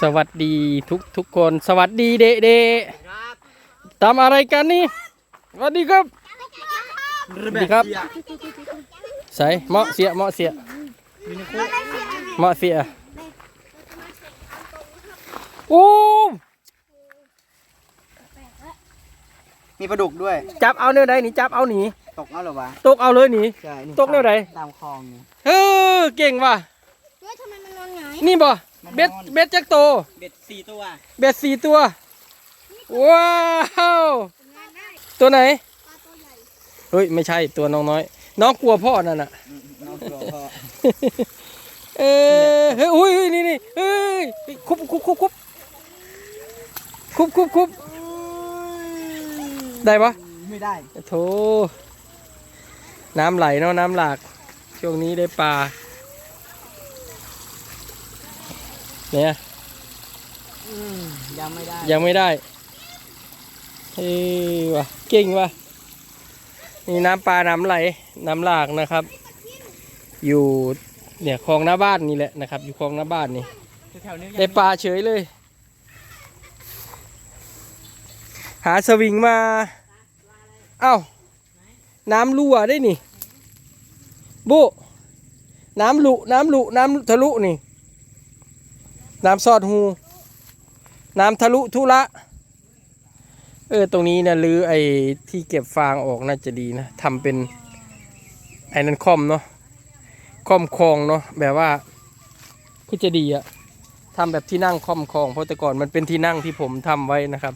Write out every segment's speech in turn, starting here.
สวัสดีทุกทุกคน สวัสดีเดเดทำอะไรกันนี่สวัสดีครับสวัสดีครับใส่เหมาะเสียเหมาะเสียเหมาะเสียโอ้มีปลาดุกด้วย จับเอาเนื้อใดนี่จับเอาหนีตกเอาเหรอวะตกเอาเลยหนีใช่นี่ตกแนวไหนตามคลองนี่เออเก่งว่ะเฮ้ยทำไมมันนอนหงายนี่บ่มัน เบ็ดนอนเบ็ดจักโต เบ็ดสี่ตัว เบ็ดสี่ตัว ว้าวงานได้ตัวไหนปลาตัวใหญ่เฮ้ย ไม่ใช่ตัวน้องน้อย น้องกลัวพ่อนั่นน่ะอืมน้องตัวพ่อ เออเฮ้ยอุ้ยนี่นี่เฮ้ย คุบคุบคุบคุบคุบคุบคุบได้ปะไม่ได้โถน้ำไหลเนาะน้ำหลาก ช่วงนี้ได้ปลา เนี่ยอืมยังไม่ได้ ยังไม่ได้เฮ้ยว่ะเก่งว่ะนี่น้ำปลาน้ำไหล น้ำหลากนะครับ อยู่เนี่ยคลองหน้าบ้านนี่แหละนะครับ อยู่คลองหน้าบ้านนี่แถวๆนี้ยังได้ปลาเฉยเลย หาสวิงมา เอ้า น้ำรั่วได้นี่บุน้ำลุน้ำลุน้ำทะลุนี่ น้ำซอดหูน้ำทะลุทุละเออตรงนี้นะลือไอ้ที่เก็บฟางออกน่าจะดีนะทำเป็นไอ้นั่นค่อมเนาะค่อมคลองเนาะแบบว่าคือจะดีอะทำแบบที่นั่งค่อมคลองเพราะแต่ก่อนมันเป็นที่นั่งที่ผมทำไว้นะครับ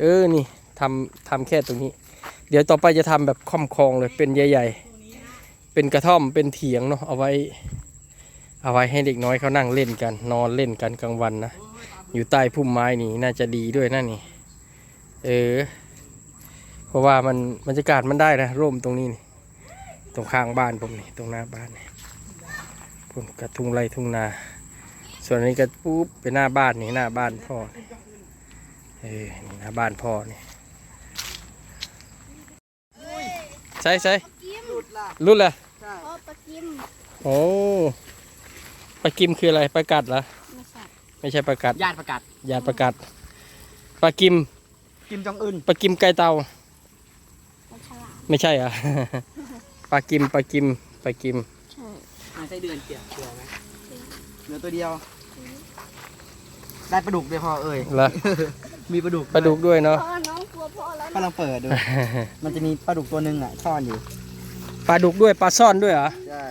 เออนี่ทำทำแค่ตรงนี้ เดี๋ยวต่อไปจะทำแบบค่อมคลองเลยเป็นใหญ่ ๆ เป็นกระท่อมเป็นเถียงเนาะเอาไว้ เอาไว้ให้เด็กน้อยเขานั่งเล่นกัน นอนเล่นกันกลางวันนะ อยู่ใต้พุ่มไม้นี่น่าจะดีด้วยนั่นนี่ เออ เพราะว่ามันบรรยากาศมันได้นะร่มตรงนี้นี่ตรงข้างบ้านผมนี่ตรงหน้าบ้านนี่พุ่นกระทุ่งไรทุ่งนา ส่วนอันนี้ก็ปุ๊บเป็นหน้าบ้านนี่หน้าบ้านพ่อนี่เออนี่หน้าบ้านพ่อนี่ใช่ใช่กิมหลุดล่ะรุ่นละใช่อ๋อปลากิมโอ้ ปลากิมคืออะไรปลากัดเหรอไม่ใช่ไม่ใช่ปลากัดญาติประกาศยาปลากัดปลากิมกิมจองอึนปลากิมไก่เตาปลาฉลามไม่ใช่เหรอะปลากิมปลากิมปลากิม ใช่ไม่ใช่เดือนเกี่ยวเกี่ยวไหมเหลือตัวเดียว ได้ปลาดุกด้วยพ่อเอ้ยเหรอมีปลาดุกปลาดุกด้วยเนาะ พ่อน้องกลัวพ่อแล้วกำลังเปิดดู มันจะมีปลาดุกตัวหนึ่งอะซ่อนอยู่ ปลาดุกด้วยปลาซ่อนด้วยเหรอ ใช่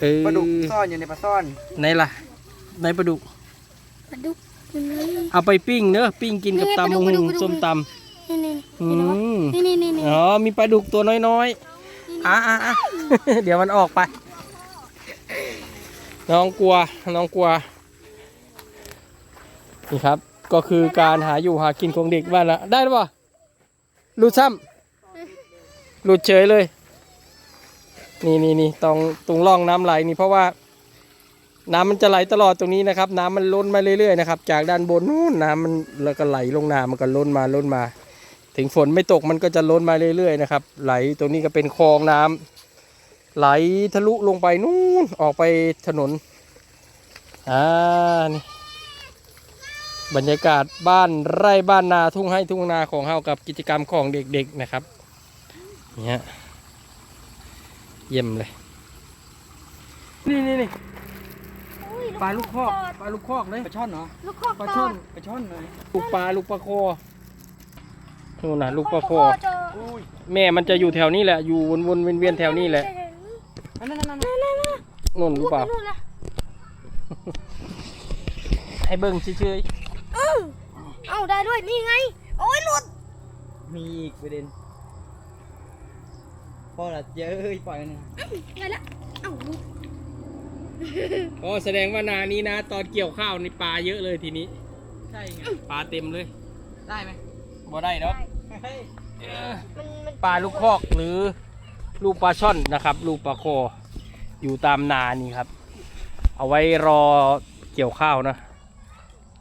เออปลาดุกซ่อนอยู่ในปลาซ่อนไหนล่ะไหนปลาดุกปลาดุกอยู่ไหนเอาไปปิ้งเนอะปิ้งกินกับนี่ตำปลาดุกมะปลาดุฮุกงปลาดุกส้มตนี่นี่ำอืนี่มนี่นี่นี่อ๋อมีปลาดุกตัวน้อยๆอะอะอะเดี๋ยวมันออกไป น้องกลัวน้องกลัวนี่ครับก็คือการหาอยู่หากินของเด็กบ้านละได้หรือเปล่าหลุดซ้ำหลุดเฉยเลย นี่นี่นี่ตรงตรงร่องน้ำไหลนี่เพราะว่า น้ำมันจะไหลตลอดตรงนี้นะครับ น้ำมันล้นมาเรื่อยๆนะครับ จากด้านบนนู้นน้ำมันแล้วก็ไหลลงนามันก็ล้นมาล้นมา ถึงฝนไม่ตกมันก็จะล้นมาเรื่อยๆนะครับ ไหลตรงนี้ก็เป็นคลองน้ำไหลทะลุลงไปนู่นออกไปถนนอ่านี่บรรยากาศบ้านไร่บ้านนาทุ่งให้ทุ่งนาของเฮากับกิจกรรมของเด็กๆนะครับเนี่ย เยี่ยมเลย นี่นี่นี่อุ้ยปลาลูกคอกปลาลูกคอกเลยปลาช่อนเนาะลูกคอกปลาตช่ออนดปลาช่อนเลยลูกปลาลูกปลาคอนู่นน่ะลูกปลาคอเจออุ้ยแม่มันจะอยู่แถวนี้แหละ อยู่วนๆเวียนๆแถวนี้แหละนั่นนั่นนั่นนั่นนู่นรู้เปล่านู่นนะให้เบิ้งเฉยเออเอาได้ด้วยนี่ไง โอ้ยหลุด มีอีกประเด็น พ่อละเย้ยปล่อยมันนะไงละเอ้าหลุดๆอ๋อแสดงว่านานี้นะ ตอนเกี่ยวข้าวในปลาเยอะเลยทีนี้ ใช่ไงปลาเต็มเลย ได้ไหมบ่ได้ดอกเฮ้ยมันมันปลาลูกคอกหรือลูกปลาช่อนนะครับ ลูกปลาคออยู่ตามนานี่ครับ เอาไว้รอเกี่ยวข้าวนะ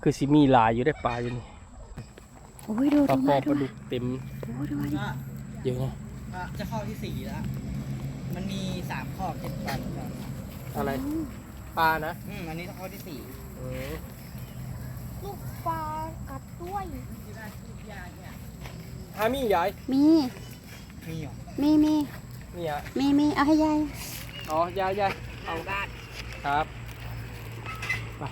คือสิมีหลายอยู่ได้ปลาอยู่นี่โอ้ยดูปลาดูคอมาปดูลาดุกเต็มโอ้ยดูมาก็เยอะนะก็ จะเข้าที่สี่แล้ว มันมีสามข้อเจ็ดวันอะไรปลานะอืมอันนี้ต้องเข้าที่สี่เออปลากัดด้วยหามียายมี มีเหรอมีมี นี่ฮะมีมีเอาให้ยาย อ๋อยายยายเอาครับไป